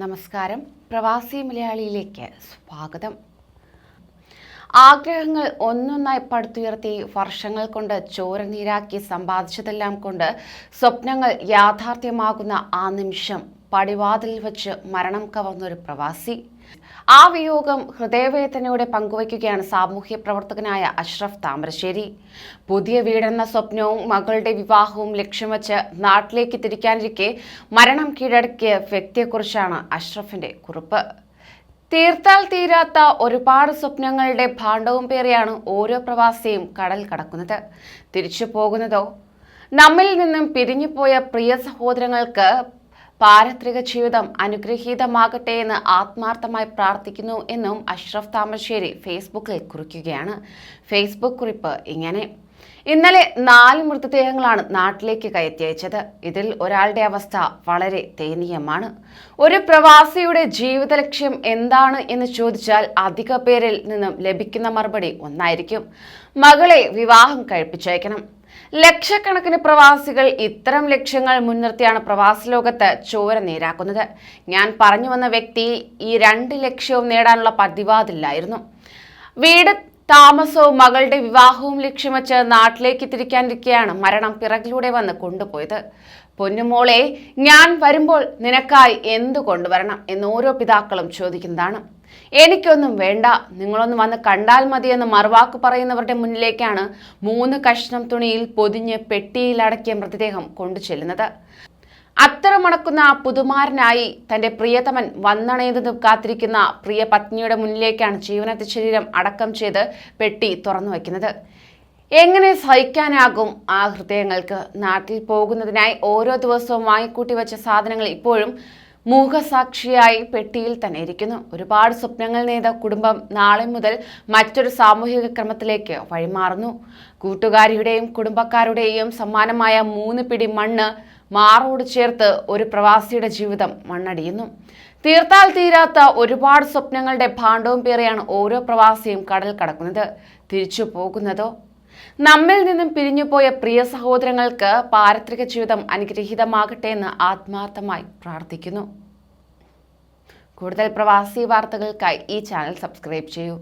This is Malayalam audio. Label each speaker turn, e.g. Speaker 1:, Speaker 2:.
Speaker 1: നമസ്കാരം. പ്രവാസി മലയാളിയിലേക്ക് സ്വാഗതം. ആഗ്രഹങ്ങൾ ഒന്നൊന്നായി പടുത്തുയർത്തി വർഷങ്ങൾ കൊണ്ട് ചോര നീരാക്കി സമ്പാദിച്ചതെല്ലാം കൊണ്ട് സ്വപ്നങ്ങൾ യാഥാർത്ഥ്യമാകുന്ന ആ നിമിഷം പടിവാതിൽ വെച്ച് മരണം കവർന്നൊരു പ്രവാസി. ആ വിയോഗം ഹൃദയവേദനയോടെ പങ്കുവയ്ക്കുകയാണ് സാമൂഹ്യ പ്രവർത്തകനായ അഷ്റഫ് താമരശ്ശേരി. പുതിയ വീടെന്ന സ്വപ്നവും മകളുടെ വിവാഹവും ലക്ഷ്യം വെച്ച് നാട്ടിലേക്ക് തിരിക്കാനിരിക്കെ മരണം കീഴടക്കിയ വ്യക്തിയെക്കുറിച്ചാണ് അഷ്റഫിന്റെ കുറിപ്പ്. തീർത്താൽ തീരാത്ത ഒരുപാട് സ്വപ്നങ്ങളുടെ ഭാണ്ഡവും പേറിയാണ് ഓരോ പ്രവാസിയും കടൽ കടക്കുന്നത്. തിരിച്ചു പോകുന്നതോ? നമ്മിൽ നിന്നും പിരിഞ്ഞുപോയ പ്രിയ സഹോദരങ്ങൾക്ക് പാരത്രിക ജീവിതം അനുഗ്രഹീതമാകട്ടെ എന്ന് ആത്മാർത്ഥമായി പ്രാർത്ഥിക്കുന്നു എന്നും അഷ്റഫ് താമരശ്ശേരി ഫേസ്ബുക്കിൽ കുറിക്കുകയാണ്. ഫേസ്ബുക്ക് കുറിപ്പ് ഇങ്ങനെ. ഇന്നലെ നാല് മൃതദേഹങ്ങളാണ് നാട്ടിലേക്ക് കയറ്റി അയച്ചത് ഇതിൽ ഒരാളുടെ അവസ്ഥ വളരെ ദയനീയമാണ്. ഒരു പ്രവാസിയുടെ ജീവിത ലക്ഷ്യം എന്താണ് എന്ന് ചോദിച്ചാൽ അധിക പേരിൽ നിന്നും ലഭിക്കുന്ന മറുപടി ഒന്നായിരിക്കും. മകളെ വിവാഹം കഴിപ്പിച്ചയക്കണം. ലക്ഷക്കണക്കിന് പ്രവാസികൾ ഇത്തരം ലക്ഷ്യങ്ങൾ മുൻനിർത്തിയാണ് പ്രവാസി ലോകത്ത് ചോര നേരാക്കുന്നത്. ഞാൻ പറഞ്ഞു വന്ന വ്യക്തി ഈ രണ്ട് ലക്ഷ്യവും നേടാനുള്ള പതിവാതില്ലായിരുന്നു. വീട് താമസവും മകളുടെ വിവാഹവും ലക്ഷ്യം വെച്ച് നാട്ടിലേക്ക് തിരിക്കാനിരിക്കെയാണ് മരണം പിറകിലൂടെ വന്ന് കൊണ്ടുപോയത്. പൊന്നുമോളെ ഞാൻ വരുമ്പോൾ നിനക്കായി എന്തു കൊണ്ടുവരണം എന്ന് ഓരോ പിതാക്കളും ചോദിക്കുന്നതാണ്. എനിക്കൊന്നും വേണ്ട. നിങ്ങളൊന്ന് വന്ന് കണ്ടാൽ മതിയെന്ന് മറുവാക്ക് പറയുന്നവരുടെ മുന്നിലേക്കാണ് മൂന്ന് കഷ്ണം തുണിയിൽ പൊതിഞ്ഞ് പെട്ടിയിലടക്കിയ മൃതദേഹം കൊണ്ടു ചെല്ലുന്നത് അത്തര മണക്കുന്ന പുതുമാരനായി തന്റെ പ്രിയതമൻ വന്നണയുന്നതും കാത്തിരിക്കുന്ന പ്രിയ പത്നിയുടെ മുന്നിലേക്കാണ് ജീവനത്തെ ശരീരം അടക്കം ചെയ്ത് പെട്ടി തുറന്നു വയ്ക്കുന്നത്. എങ്ങനെ സഹിക്കാനാകും ആ ഹൃദയങ്ങൾക്ക്? നാട്ടിൽ പോകുന്നതിനായി ഓരോ ദിവസവും വാങ്ങിക്കൂട്ടി വെച്ച സാധനങ്ങൾ ഇപ്പോഴും മൂഹസാക്ഷിയായി പെട്ടിയിൽ തന്നെ ഇരിക്കുന്നു. ഒരുപാട് സ്വപ്നങ്ങൾ നെയ്ത കുടുംബം നാളെ മുതൽ മറ്റൊരു സാമൂഹിക ക്രമത്തിലേക്ക് വഴിമാറുന്നു. കൂട്ടുകാരിയുടെയും കുടുംബക്കാരുടെയും സമ്മാനമായ മൂന്ന് പിടി മണ്ണ് മാറോട് ചേർത്ത് ഒരു പ്രവാസിയുടെ ജീവിതം മണ്ണടിയുന്നു. തീർത്താൽ തീരാത്ത ഒരുപാട് സ്വപ്നങ്ങളുടെ ഭാണ്ഡവും പേറിയാണ് ഓരോ പ്രവാസിയും കടൽ കടക്കുന്നത്. തിരിച്ചു പോകുന്നതോ? നമ്മിൽ നിന്നും പിരിഞ്ഞുപോയ പ്രിയ സഹോദരങ്ങൾക്ക് പാരത്രിക ജീവിതം അനുഗ്രഹീതമാകട്ടെ എന്ന് ആത്മാർത്ഥമായി പ്രാർത്ഥിക്കുന്നു. കൂടുതൽ പ്രവാസി വാർത്തകൾക്കായി ഈ ചാനൽ സബ്സ്ക്രൈബ് ചെയ്യൂ.